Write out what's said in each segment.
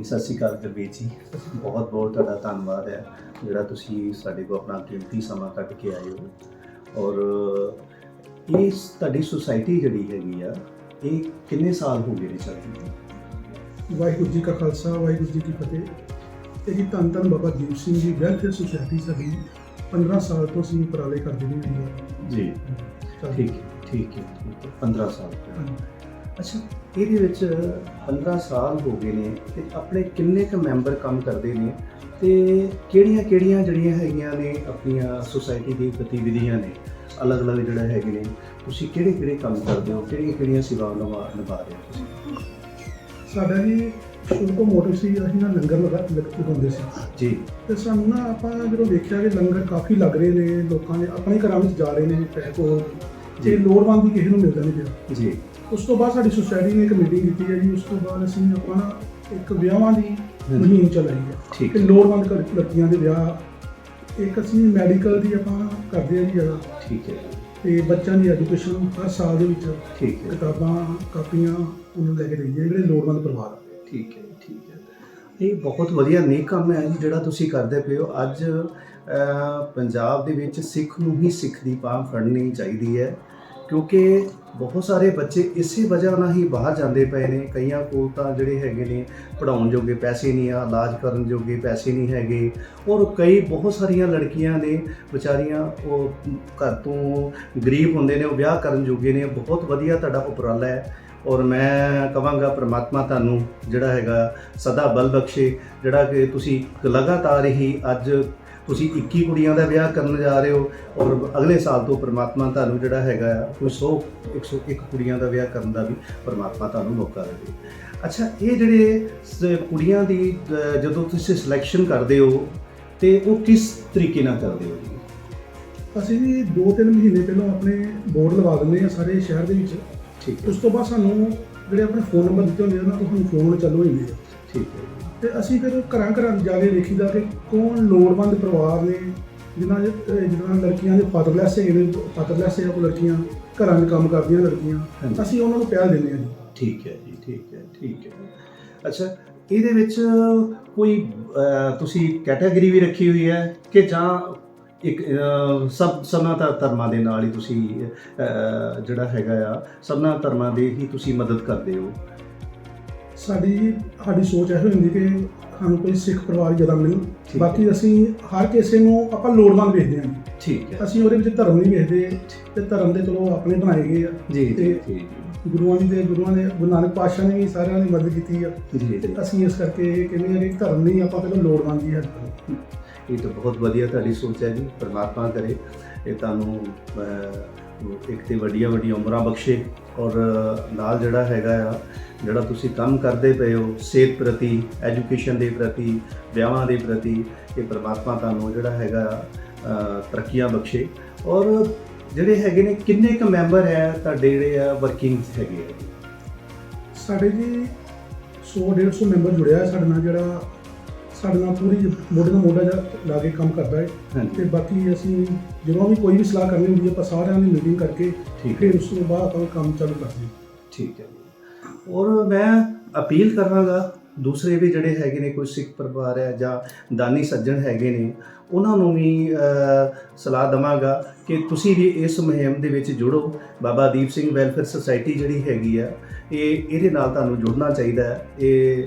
ਜੀ ਸਤਿ ਸ਼੍ਰੀ ਅਕਾਲ ਗੁਰਬੀਰ ਜੀ। ਬਹੁਤ ਬਹੁਤ ਤੁਹਾਡਾ ਧੰਨਵਾਦ ਹੈ ਜਿਹੜਾ ਤੁਸੀਂ ਸਾਡੇ ਕੋਲ ਆਪਣਾ ਕੀਮਤੀ ਸਮਾਂ ਕੱਢ ਕੇ ਆਏ ਹੋ। ਔਰ ਇਹ ਤੁਹਾਡੀ ਸੁਸਾਇਟੀ ਜਿਹੜੀ ਹੈਗੀ ਆ ਇਹ ਕਿੰਨੇ ਸਾਲ ਹੋ ਗਏ ਨੇ ਚੱਲਦੀ ਵਾਹਿਗੁਰੂ ਜੀ ਕਾ ਖਾਲਸਾ ਵਾਹਿਗੁਰੂ ਜੀ ਕੀ ਫਤਿਹ। ਇਹ ਧੰਨ ਧੰਨ ਬਾਬਾ ਦੀਪ ਸਿੰਘ ਜੀ ਵੈਲਫੇਅਰ ਸੁਸਾਇਟੀ ਸਾਡੀ 15 ਸਾਲ ਤੋਂ ਅਸੀਂ ਉਪਰਾਲੇ ਕਰਦੇ ਨੇ। ਜੀ। ਠੀਕ ਹੈ ਠੀਕ ਹੈ ਠੀਕ ਹੈ। 15 ਸਾਲ ਤੋਂ। ਅੱਛਾ ਇਹਦੇ ਵਿੱਚ 15 ਸਾਲ ਹੋ ਗਏ ਨੇ ਤੇ ਆਪਣੇ ਕਿੰਨੇ ਕੁ ਮੈਂਬਰ ਕੰਮ ਕਰਦੇ ਨੇ ਤੇ ਕਿਹੜੀਆਂ ਕਿਹੜੀਆਂ ਜਿਹੜੀਆਂ ਹੈਗੀਆਂ ਨੇ ਆਪਣੀਆਂ ਸੁਸਾਇਟੀ ਦੀ ਗਤੀਵਿਧੀਆਂ ਨੇ? ਅਲੱਗ-ਅਲੱਗ ਜਿਹੜਾ ਹੈਗੇ ਨੇ। ਤੁਸੀਂ ਕਿਹੜੇ ਕਿਹੜੇ ਕੰਮ ਕਰਦੇ ਹੋ? ਕਿਹੜੀਆਂ ਕਿਹੜੀਆਂ ਸੇਵਾਵਾਂ ਨਿਭਾ ਨਿਭਾ ਰਹੇ ਹੋ ਤੁਸੀਂ? ਸਾਡਾ ਜੀ ਸ਼ੁਰੂ ਤੋਂ ਮੋਟਿਵ ਸੀ ਅਸੀਂ ਨਾ ਲੰਗਰ ਲਗਾ ਲਗਾਉਂਦੇ ਸੀ। ਜੀ। ਤੇ ਸਾਨੂੰ ਨਾ ਆਪਾਂ ਜਦੋਂ ਦੇਖਿਆ ਕਿ ਲੰਗਰ ਕਾਫੀ ਲੱਗ ਰਹੇ ਨੇ ਲੋਕਾਂ ਦੇ ਆਪਣੇ ਘਰਾਂ ਵਿੱਚ ਜਾ ਰਹੇ ਨੇ ਪੈਕ ਹੋ ਜੀ। ਲੋੜਵੰਦ ਦੀ ਕਿਸੇ ਨੂੰ ਮਿਲਦਾ ਨਹੀਂ ਪਿਆ। ਜੀ। ਉਸ ਤੋਂ ਬਾਅਦ ਸਾਡੀ ਸੁਸਾਇਟੀ ਨੇ ਇੱਕ ਮੀਟਿੰਗ ਕੀਤੀ ਹੈ ਜੀ ਉਸ ਤੋਂ ਬਾਅਦ ਅਸੀਂ ਆਪਾਂ ਇੱਕ ਵਿਆਹਾਂ ਦੀ ਹਮ। ਮੁਹਿੰਮ ਚਲਾਈ ਹੈ। ਠੀਕ ਤੇ ਲੋੜਵੰਦ ਘਰ- ਲੜਕੀਆਂ ਦੇ ਵਿਆਹ ਇੱਕ ਅਸੀਂ ਮੈਡੀਕਲ ਦੀ ਆਪਾਂ ਕਰਦੇ ਆ ਜੀ ਜਗ੍ਹਾ ਠੀਕ ਹੈ। ਤੇ ਬੱਚਿਆਂ ਦੀ ਐਜੂਕੇਸ਼ਨ ਹਰ ਸਾਲ ਦੇ ਵਿੱਚ ਠੀਕ ਹੈ। ਕਿਤਾਬਾਂ ਕਾਪੀਆਂ ਉਹਨਾਂ ਲੈ ਕੇ ਦਈਏ ਜਿਹੜੇ ਲੋੜਵੰਦ ਪਰਿਵਾਰ ਠੀਕ ਹੈ ਠੀਕ ਹੈ। ਇਹ ਬਹੁਤ ਵਧੀਆ ਨੇਕ ਕੰਮ ਹੈ ਜੀ ਜਿਹੜਾ ਤੁਸੀਂ ਕਰਦੇ ਪਏ ਹੋ। ਅੱਜ ਪੰਜਾਬ ਦੇ ਵਿੱਚ ਸਿੱਖ ਨੂੰ ਹੀ ਸਿੱਖ ਦੀ ਬਾਹ ਫੜਨੀ ਚਾਹੀਦੀ ਹੈ। ਕਿਉਂਕਿ ਬਹੁਤ ਸਾਰੇ ਬੱਚੇ ਇਸੇ ਵਜ੍ਹਾ ਨਾਲ ਹੀ ਬਾਹਰ ਜਾਂਦੇ ਪਏ ਨੇ। ਕਈਆਂ ਕੋਲ ਤਾਂ ਜਿਹੜੇ ਹੈਗੇ ਨੇ ਪੜਾਉਣ ਜੋਗੇ ਪੈਸੇ ਨਹੀਂ ਆ, ਇਲਾਜ ਕਰਨ ਜੋਗੇ ਪੈਸੇ ਨਹੀਂ ਹੈਗੇ। ਔਰ ਕਈ ਬਹੁਤ ਸਾਰੀਆਂ ਲੜਕੀਆਂ ਨੇ, ਵਿਚਾਰੀਆਂ ਉਹ ਘਰ ਤੋਂ ਗਰੀਬ ਹੁੰਦੇ ਨੇ, ਉਹ ਵਿਆਹ ਕਰਨ ਜੋਗੇ ਨੇ। ਬਹੁਤ ਵਧੀਆ ਤੁਹਾਡਾ ਉਪਰਾਲਾ ਹੈ। ਔਰ ਮੈਂ ਕਹਾਂਗਾ ਪ੍ਰਮਾਤਮਾ ਤੁਹਾਨੂੰ ਜਿਹੜਾ ਹੈਗਾ, ਸਦਾ ਬਲ ਬਖਸ਼ੇ। ਜਿਹੜਾ ਕਿ ਤੁਸੀਂ ਲਗਾਤਾਰ ਹੀ ਅੱਜ ਤੁਸੀਂ 21 ਕੁੜੀਆਂ ਦਾ ਵਿਆਹ ਕਰਨ ਜਾ ਰਹੇ ਹੋ ਔਰ ਅਗਲੇ ਸਾਲ ਤੋਂ ਪ੍ਰਮਾਤਮਾ ਤੁਹਾਨੂੰ ਜਿਹੜਾ ਹੈਗਾ ਆ, ਕੋਈ 100 101 ਕੁੜੀਆਂ ਦਾ ਵਿਆਹ ਕਰਨ ਦਾ ਵੀ ਪ੍ਰਮਾਤਮਾ ਤੁਹਾਨੂੰ ਮੌਕਾ ਦੇਵੇ। ਅੱਛਾ ਇਹ ਜਿਹੜੇ ਕੁੜੀਆਂ ਦੀ ਜਦੋਂ ਤੁਸੀਂ ਸਿਲੈਕਸ਼ਨ ਕਰਦੇ ਹੋ ਤੇ ਉਹ ਕਿਸ ਤਰੀਕੇ ਨਾਲ ਕਰਦੇ ਹੋ ਜੀ? ਅਸੀਂ ਜੀ 2-3 ਮਹੀਨੇ ਪਹਿਲਾਂ ਆਪਣੇ ਬੋਰਡ ਲਵਾ ਦਿੰਦੇ ਆ ਸਾਰੇ ਸ਼ਹਿਰ ਦੇ ਵਿੱਚ। ਠੀਕ ਉਸ ਤੋਂ ਬਾਅਦ ਸਾਨੂੰ ਜਿਹੜੇ ਆਪਣੇ ਫੋਨ ਨੰਬਰ ਦਿੱਤੇ ਹੁੰਦੇ ਆ ਉਹਨਾਂ ਤੋਂ ਸਾਨੂੰ ਫੋਨ ਚਾਲੂ ਹੋ ਠੀਕ ਹੈ। ਤੇ ਅਸੀਂ ਫਿਰ ਘਰਾਂ ਘਰਾਂ ਜਾ ਕੇ ਵੇਖੀਦਾ ਕਿ ਕੌਣ ਲੋੜਵੰਦ ਪਰਿਵਾਰ ਨੇ ਜਿਨ੍ਹਾਂ ਦੇ ਜਿਨ੍ਹਾਂ ਲੜਕੀਆਂ ਦੇ ਫਾਦਰਲੈਸ ਹੈਗੇ ਨੇ ਫਾਦਰਲੈਸ ਹੈ ਉਹ ਲੜਕੀਆਂ ਘਰਾਂ 'ਚ ਕੰਮ ਕਰਦੀਆਂ ਲੜਕੀਆਂ। ਅਸੀਂ ਉਹਨਾਂ ਨੂੰ ਪਹਿਲ ਦਿੰਦੇ ਹਾਂ ਜੀ। ਠੀਕ ਹੈ ਜੀ ਠੀਕ ਹੈ ਠੀਕ ਹੈ। ਅੱਛਾ ਇਹਦੇ ਵਿੱਚ ਕੋਈ ਤੁਸੀਂ ਕੈਟਾਗਰੀ ਵੀ ਰੱਖੀ ਹੋਈ ਹੈ ਕਿ ਜਾਂ ਇੱਕ ਸਭ ਸਭਨਾ ਧਰ- ਧਰਮਾਂ ਦੇ ਨਾਲ ਹੀ ਤੁਸੀਂ ਜਿਹੜਾ ਹੈਗਾ ਆ ਸਭਨਾ ਧਰਮਾਂ ਦੇ ਹੀ ਤੁਸੀਂ ਮਦਦ ਕਰਦੇ ਹੋ? ਸਾਡੀ ਸਾਡੀ ਸੋਚ ਇਹੋ ਹੁੰਦੀ ਕਿ ਸਾਨੂੰ ਕੋਈ ਸਿੱਖ ਪਰਿਵਾਰ ਜ਼ਿਆਦਾ ਮਿਲਣ ਹੈ। ਬਾਕੀ ਅਸੀਂ ਹਰ ਕਿਸੇ ਨੂੰ ਆਪਾਂ ਲੋੜਵੰਦ ਵੇਖਦੇ ਹਾਂ। ਠੀਕ ਹੈ। ਅਸੀਂ ਉਹਦੇ ਵਿੱਚ ਧਰਮ ਨਹੀਂ ਵੇਖਦੇ ਤੇ ਧਰਮ ਦੇ ਚਲੋ ਆਪਣੇ ਬਣਾਏ ਗਏ ਆ। ਜੀ ਜੀ ਗੁਰੂਆਂ ਦੀ ਗੁਰੂਆਂ ਨੇ ਗੁਰੂ ਨਾਨਕ ਪਾਤਸ਼ਾਹ ਨੇ ਵੀ ਸਾਰਿਆਂ ਦੀ ਮਦਦ ਕੀਤੀ ਆ। ਜੀ ਜੀ। ਤੇ ਅਸੀਂ ਇਸ ਕਰਕੇ ਕਹਿੰਦੇ ਹਾਂ ਕਿ ਧਰਮ ਨਹੀਂ ਆਪਾਂ ਪਹਿਲਾਂ ਲੋੜਵੰਦ ਹੈਲਪ ਕਰੋ ਇਹ ਤਾਂ ਬਹੁਤ ਵਧੀਆ ਤੁਹਾਡੀ ਸੋਚ ਹੈ ਜੀ। ਪਰਮਾਤਮਾ ਕਰੇ। ਇਹ ਤੁਹਾਨੂੰ ਇੱਕ ਤੇ ਵੱਡੀਆਂ ਵੱਡੀਆਂ ਉਮਰਾਂ ਬਖਸ਼ੇ ਔਰ ਨਾਲ ਜਿਹੜਾ ਹੈਗਾ ਆ ਜਿਹੜਾ ਤੁਸੀਂ ਕੰਮ ਕਰਦੇ ਪਏ ਹੋ ਸਿਹਤ ਪ੍ਰਤੀ ਐਜੂਕੇਸ਼ਨ ਦੇ ਪ੍ਰਤੀ ਵਿਆਹਾਂ ਦੇ ਪ੍ਰਤੀ ਇਹ ਪਰਮਾਤਮਾ ਤੁਹਾਨੂੰ ਜਿਹੜਾ ਹੈਗਾ ਆ, ਤਰੱਕੀਆਂ ਬਖਸ਼ੇ। ਔਰ ਜਿਹੜੇ ਹੈਗੇ ਨੇ ਕਿੰਨੇ ਕੁ ਮੈਂਬਰ ਹੈ ਤੁਹਾਡੇ ਜਿਹੜੇ ਆ ਵਰਕਿੰਗ ਹੈਗੇ ਆ? ਸਾਡੇ ਜੀ 100 150 ਮੈਂਬਰ ਜੁੜਿਆ ਸਾਡੇ ਨਾਲ ਜਿਹੜਾ ਸਾਡੇ ਨਾਲ ਪੂਰੀ ਮੋਢੇ ਨਾਲ ਮੋਢਾ ਜਾ ਲਾ ਕੇ ਕੰਮ ਕਰਦਾ ਹੈ ਤੇ ਹਾਂਜੀ ਬਾਕੀ ਅਸੀਂ ਜਦੋਂ ਵੀ ਕੋਈ ਵੀ ਸਲਾਹ ਕਰਨੀ ਹੁੰਦੀ ਹੈ ਆਪਾਂ ਸਾਰਿਆਂ ਦੀ ਮੀਟਿੰਗ ਕਰਕੇ ਠੀਕ ਹੈ। ਫਿਰ ਉਸ ਤੋਂ ਬਾਅਦ ਆਪਾਂ ਕੰਮ ਚਾਲੂ ਕਰਦੇ ਹਾਂ। ਠੀਕ ਹੈ। ਜੀ। ਔਰ ਮੈਂ ਅਪੀਲ ਕਰਾਂਗਾ ਦੂਸਰੇ ਵੀ ਜਿਹੜੇ ਹੈਗੇ ਨੇ ਕੋਈ ਸਿੱਖ ਪਰਿਵਾਰ ਹੈ ਜਾਂ ਦਾਨੀ ਸੱਜਣ ਹੈਗੇ ਨੇ ਉਹਨਾਂ ਨੂੰ ਵੀ ਸਲਾਹ ਦਵਾਂਗਾ ਕਿ ਤੁਸੀਂ ਵੀ ਇਸ ਮੁਹਿੰਮ ਦੇ ਵਿੱਚ ਜੁੜੋ। ਬਾਬਾ ਦੀਪ ਸਿੰਘ ਵੈਲਫੇਅਰ ਸੁਸਾਇਟੀ ਜਿਹੜੀ ਹੈਗੀ ਆ ਇਹ ਇਹਦੇ ਨਾਲ ਤੁਹਾਨੂੰ ਜੁੜਨਾ ਚਾਹੀਦਾ ਹੈ। ਇਹ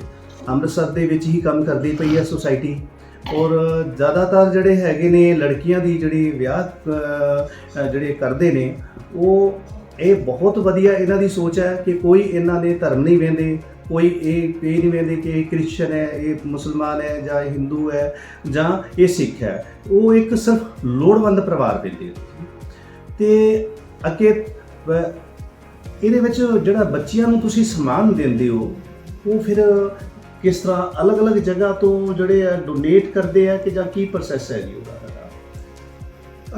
ਅੰਮ੍ਰਿਤਸਰ ਦੇ ਵਿੱਚ ਹੀ ਕੰਮ ਕਰਦੀ ਪਈ ਹੈ ਸੁਸਾਇਟੀ ਔਰ ਜ਼ਿਆਦਾਤਰ ਜਿਹੜੇ ਹੈਗੇ ਨੇ ਲੜਕੀਆਂ ਦੀ ਜਿਹੜੀ ਵਿਆਹ ਜਿਹੜੇ ਕਰਦੇ ਨੇ, ਉਹ ਇਹ ਬਹੁਤ ਵਧੀਆ ਇਹਨਾਂ ਦੀ ਸੋਚ ਹੈ ਕਿ ਕੋਈ ਇਹਨਾਂ ਦੇ ਧਰਮ ਨਹੀਂ ਵੇਂਦੇ ਕੋਈ ਇਹ ਇਹ ਨਹੀਂ ਵੇਂਦੇ ਕਿ ਇਹ ਕ੍ਰਿਸਚਨ ਹੈ, ਇਹ ਮੁਸਲਮਾਨ ਹੈ ਜਾਂ ਇਹ ਹਿੰਦੂ ਹੈ ਜਾਂ ਇਹ ਸਿੱਖ ਹੈ। ਉਹ ਇੱਕ ਸਿਰਫ ਲੋੜਵੰਦ ਪਰਿਵਾਰ ਵੇਂਦੇ ਤੇ ਅੱਗੇ ਇਹਦੇ ਵਿੱਚ ਜਿਹੜਾ ਬੱਚਿਆਂ ਨੂੰ ਤੁਸੀਂ ਸਮਾਨ ਦਿੰਦੇ ਹੋ, ਉਹ ਫਿਰ ਕਿਸ ਤਰ੍ਹਾਂ ਅਲੱਗ-ਅਲੱਗ ਜਗ੍ਹਾ ਤੋਂ ਜਿਹੜੇ ਆ ਡੋਨੇਟ ਕਰਦੇ ਆ ਕਿ ਜਾਂ ਕੀ ਪ੍ਰੋਸੈਸ ਹੈ ਜੀ ਉਹਦਾ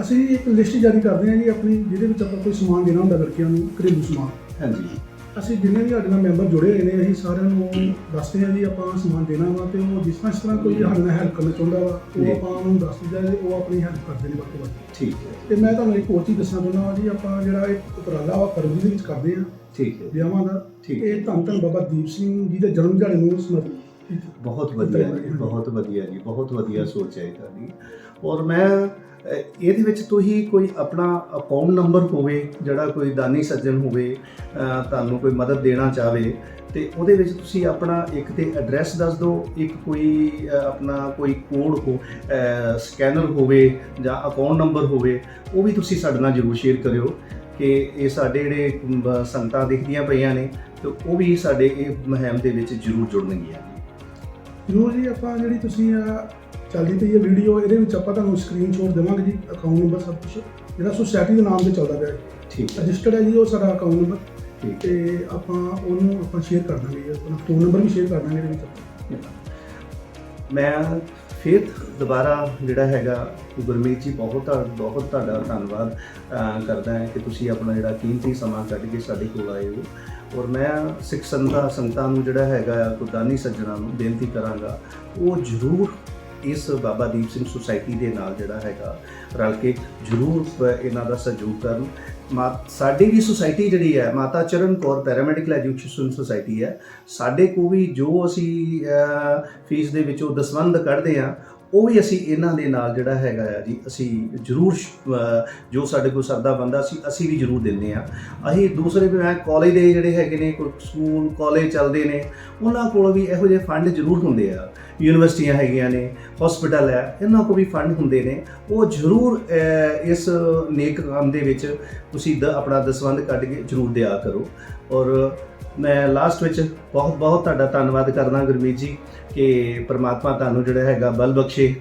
ਅਸੀਂ ਇੱਕ ਲਿਸਟ ਜਾਰੀ ਕਰਦੇ ਹਾਂ ਜੀ ਆਪਣੀ ਜਿਹਦੇ ਵਿੱਚ ਆਪਾਂ ਕੋਈ ਸਮਾਨ ਦੇਣਾ ਹੁੰਦਾ ਲੜਕੀਆਂ ਨੂੰ ਘਰੇਲੂ ਸਮਾਨ। ਹਾਂਜੀ। ਅਸੀਂ ਜਿੰਨੇ ਵੀ ਸਾਡੇ ਨਾਲ ਮੈਂਬਰ ਜੁੜੇ ਹੋਏ ਨੇ ਅਸੀਂ ਸਾਰਿਆਂ ਨੂੰ ਦੱਸਦੇ ਹਾਂ ਜੀ ਆਪਾਂ ਸਮਾਨ ਦੇਣਾ ਵਾ ਤੇ ਉਹ ਜਿਸ ਤਰ੍ਹਾਂ ਜਿਸ ਤਰ੍ਹਾਂ ਕੋਈ ਸਾਡੇ ਨਾਲ ਹੈਲਪ ਕਰਨਾ ਚਾਹੁੰਦਾ ਵਾ ਜੀ। ਉਹ ਆਪਾਂ ਉਹਨੂੰ ਦੱਸ ਦਿੰਦੇ ਉਹ ਆਪਣੀ ਹੈਲਪ ਕਰਦੇ ਨੇ ਤੋਂ ਵੱਧ। ਠੀਕ ਹੈ। ਤੇ ਮੈਂ ਤੁਹਾਨੂੰ ਇੱਕ ਹੋਰ ਚੀਜ਼ ਦੱਸਣਾ ਚਾਹੁੰਦਾ ਹਾਂ ਜੀ ਆਪਾਂ ਜਿਹੜਾ ਇਹ ਉਪਰਾਲਾ ਵਾ ਫਰਵਰੀ ਦੇ ਵਿੱਚ ਕਰਦੇ ਹਾਂ। ਠੀਕ ਹੈ। ਵਿਆਹਾਂ ਦਾ। ਠੀਕ ਹੈ। ਇਹ ਧੰਨ ਧੰਨ ਬਾਬਾ ਦੀਪ ਸਿੰਘ ਜੀ ਦੇ ਜਨਮ ਦਿਹਾੜੇ ਨੂੰ ਸਮਰ- ਬਹੁਤ ਵਧੀਆ ਜੀ ਬਹੁਤ ਵਧੀਆ ਜੀ ਬਹੁਤ ਵਧੀਆ ਸੋਚ ਹੈ ਤੁਹਾਡੀ। ਔਰ ਮੈਂ ਇਹਦੇ ਵਿੱਚ ਤੁਸੀਂ ਕੋਈ ਆਪਣਾ ਅਕਾਊਂਟ ਨੰਬਰ ਹੋਵੇ ਜਿਹੜਾ ਕੋਈ ਦਾਨੀ ਸੱਜਣ ਹੋਵੇ ਤੁਹਾਨੂੰ ਕੋਈ ਮਦਦ ਦੇਣਾ ਚਾਹਵੇ ਤੇ ਉਹਦੇ ਵਿੱਚ ਤੁਸੀਂ ਆਪਣਾ ਇੱਕ ਤੇ ਐਡਰੈਸ ਦੱਸ ਦਿਓ ਇੱਕ ਕੋਈ ਆਪਣਾ ਕੋਈ ਕੋਡ ਹੋ ਸਕੈਨਰ ਹੋਵੇ ਜਾਂ ਅਕਾਊਂਟ ਨੰਬਰ ਹੋਵੇ ਉਹ ਵੀ ਤੁਸੀਂ ਸਾਡੇ ਨਾਲ ਜ਼ਰੂਰ ਸ਼ੇਅਰ ਕਰਿਓ ਕਿ ਇਹ ਸਾਡੇ ਜਿਹੜੇ ਅਮ, ਸੰਗਤਾਂ ਦਿਖਦੀਆਂ ਪਈਆਂ ਨੇ ਤੇ ਉਹ ਵੀ ਸਾਡੇ ਇਹ ਮੁਹਿੰਮ ਦੇ ਵਿੱਚ ਜ਼ਰੂਰ ਜੁੜਨਗੀਆਂ। ਜੋ ਜੀ ਆਪਾਂ ਜਿਹੜੀ ਤੁਸੀਂ ਆ ਚੱਲਦੀ ਪਈ ਹੈ ਵੀਡੀਓ ਇਹਦੇ ਵਿੱਚ ਆਪਾਂ ਤੁਹਾਨੂੰ ਸਕਰੀਨਸ਼ਾਟ ਦੇਵਾਂਗੇ ਜੀ ਅਕਾਊਂਟ ਨੰਬਰ ਸਭ ਕੁਝ ਜਿਹੜਾ ਸੁਸਾਇਟੀ ਦੇ ਨਾਮ ਤੇ ਚੱਲਦਾ ਪਿਆ ਠੀਕ ਰਜਿਸਟਰਡ ਹੈ ਜੀ ਉਹ ਸਾਡਾ ਅਕਾਊਂਟ ਨੰਬਰ ਠੀਕ ਤੇ ਆਪਾਂ ਉਹਨੂੰ ਆਪਾਂ ਸ਼ੇਅਰ ਕਰ ਦਾਂਗੇ ਆਪਣਾ ਫੋਨ ਨੰਬਰ ਵੀ ਸ਼ੇਅਰ ਕਰ ਦਾਂਗੇ ਇਹਦੇ ਵਿੱਚ ਮੈਂ ਫਿਰ ਦੁਬਾਰਾ ਜਿਹੜਾ ਹੈਗਾ ਗੁਰਮੀਤ ਜੀ ਬਹੁਤ ਬਹੁਤ ਤੁਹਾਡਾ ਧੰਨਵਾਦ ਕਰਦਾ ਹਾਂ ਕਿ ਤੁਸੀਂ ਆਪਣਾ ਜਿਹੜਾ ਕੀਮਤੀ ਸਮਾਂ ਕੱਢ ਕੇ ਸਾਡੇ ਕੋਲ ਆਏ ਹੋ। ਔਰ ਮੈਂ ਸਿੱਖ ਸੰਗਤਾਂ ਸੰਗਤਾਂ ਨੂੰ ਜਿਹੜਾ ਹੈਗਾ ਗੁਰਦਾਨੀ ਸੱਜਣਾ ਨੂੰ ਬੇਨਤੀ ਕਰਾਂਗਾ ਉਹ ਜ਼ਰੂਰ ਇਸ ਬਾਬਾ ਦੀਪ ਸਿੰਘ ਸੁਸਾਇਟੀ ਦੇ ਨਾਲ ਜਿਹੜਾ ਹੈਗਾ, ਰਲ ਕੇ ਜ਼ਰੂਰ ਇਹਨਾਂ ਦਾ ਸਹਿਯੋਗ ਕਰਨ। ਮਾ, ਸਾਡੀ ਵੀ ਸੁਸਾਇਟੀ ਜਿਹੜੀ ਹੈ, ਮਾਤਾ Charan Kaur paramedical education society ਹੈ। ਸਾਡੇ ਕੋ ਵੀ ਜੋ ਅਸੀਂ ਫੀਸ ਦੇ ਵਿੱਚੋਂ ਦਸਵੰਦ ਕੱਢਦੇ ਆ ਉਹ ਵੀ ਅਸੀਂ ਇਹਨਾਂ ਦੇ ਨਾਲ ਜਿਹੜਾ ਹੈਗਾ ਆ ਜੀ, ਅਸੀਂ ਜ਼ਰੂਰ ਜੋ ਸਾਡੇ ਕੋਲ ਸਰਦਾ ਬੰਦਾ ਸੀ, ਅਸੀਂ ਵੀ ਜ਼ਰੂਰ ਦਿੰਦੇ ਆ ਅਸੀਂ ਦੂਸਰੇ ਵੀ ਮੈਂ ਕਾਲਜ ਦੇ ਜਿਹੜੇ ਹੈਗੇ ਨੇ ਕੋਈ ਸਕੂਲ ਕਾਲਜ ਚੱਲਦੇ ਨੇ, ਉਹਨਾਂ ਕੋਲ ਵੀ ਇਹੋ ਜਿਹੇ ਫੰਡ ਜ਼ਰੂਰ ਹੁੰਦੇ ਆ। ਯੂਨੀਵਰਸਿਟੀਆਂ ਹੈਗੀਆਂ ਨੇ ਹਸਪੀਟਲ ਹੈ, ਇਹਨਾਂ ਕੋਲ ਵੀ ਫੰਡ ਹੁੰਦੇ ਨੇ। ਉਹ ਜ਼ਰੂਰ ਇਸ ਨੇਕ ਕੰਮ ਦੇ ਵਿੱਚ ਤੁਸੀਂ ਦ, ਆਪਣਾ ਦਸਵੰਦ ਕੱਢ ਕੇ ਜ਼ਰੂਰ ਦਿਆ ਕਰੋ। ਔਰ ਮੈਂ ਲਾਸਟ ਵਿੱਚ ਬਹੁਤ ਬਹੁਤ ਤੁਹਾਡਾ ਧੰਨਵਾਦ ਕਰਦਾ ਗੁਰਮੀਤ ਜੀ। ਕਿ ਪ੍ਰਮਾਤਮਾ ਤੁਹਾਨੂੰ ਜਿਹੜਾ ਹੈਗਾ ਬਲ ਬਖਸ਼ੇ